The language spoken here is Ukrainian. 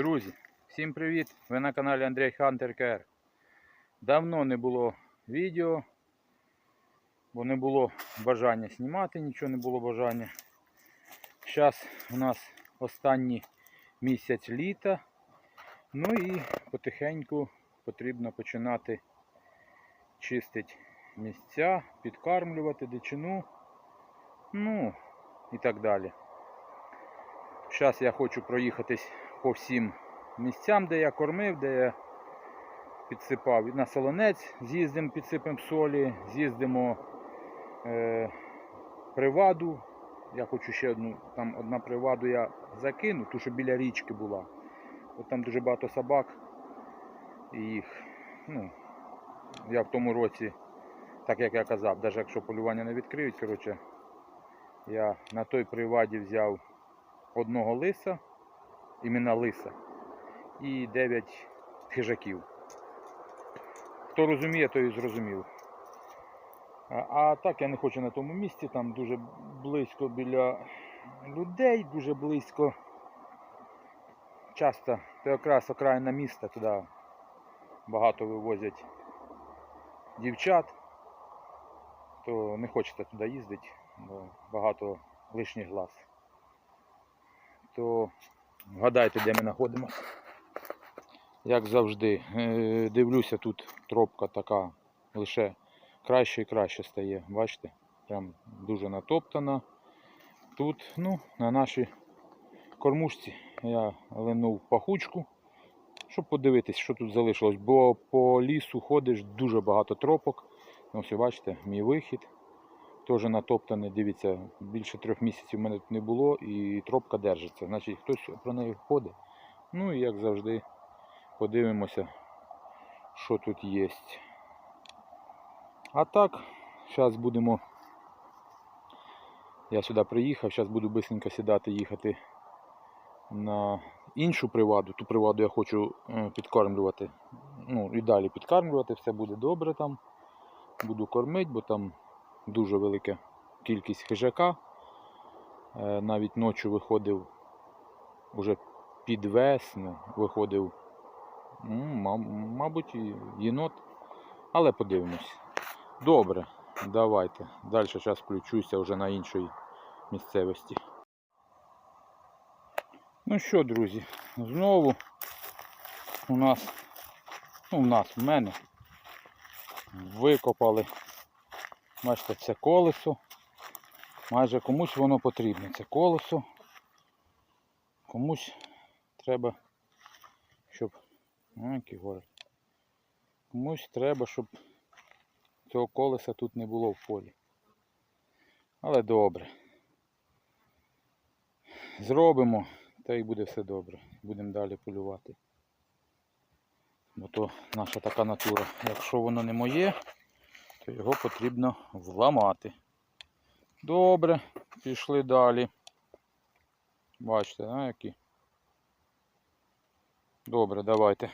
Друзі, всім привіт! Ви на каналі Андрій Хантер КР. Давно не було відео, бо не було бажання знімати, нічого не було бажання. Зараз у нас останній місяць літа. Ну і потихеньку потрібно починати чистити місця, підкармлювати дичину, ну і так далі. Зараз я хочу проїхатись по всім місцям, де я кормив, де я підсипав. На солонець з'їздимо, підсипемо солі, з'їздимо е, приваду. Я хочу ще одну, там одна приваду я закину, ту, що біля річки була. От там дуже багато собак. І їх, ну, я в тому році, так як я казав, навіть якщо полювання не відкриють, коротше, я на той приваді взяв одного лиса, іменно лиса, і 9 хижаків. Хто розуміє, той зрозумів. А, так я не хочу на тому місці, там дуже близько біля людей, дуже близько. Часто це якраз окраїна міста, туди багато вивозять дівчат, то не хочеться туди їздити, бо багато лишніх глаз то вгадайте, де ми знаходимося. Як завжди, Е, дивлюся, тут тропка така лише краще і краще стає. Бачите? Прям дуже натоптана. Тут, ну, на нашій кормушці я линув пахучку, щоб подивитись, що тут залишилось. Бо по лісу ходиш дуже багато тропок. Ось, бачите, мій вихід теж натоптаний, дивіться, більше трьох місяців в мене тут не було і тропка держиться. Значить хтось про неї ходить. Ну і як завжди подивимося, що тут є. А так, зараз будемо. Я сюди приїхав, зараз буду бисенько сідати, їхати на іншу приваду. Ту приваду я хочу е, підкармлювати. Ну і далі підкармлювати, все буде добре там. Буду кормити, бо там дуже велика кількість хижака. Е, Навіть ночі виходив уже під весну, виходив, мабуть, і єнот. Але подивимось. Добре, давайте. Далі зараз включуся вже на іншій місцевості. Ну що, друзі, знову у нас, ну, у нас, в мене викопали Бачите, це колесо. Майже комусь воно потрібне. Це колесо. Комусь треба, щоб... О. Комусь треба, щоб цього колеса тут не було в полі. Але добре. Зробимо, та й буде все добре. Будемо далі полювати. Бо то наша така натура. Якщо воно не моє, то його потрібно вламати. Добре, пішли далі. Бачите, а, які. Добре, давайте.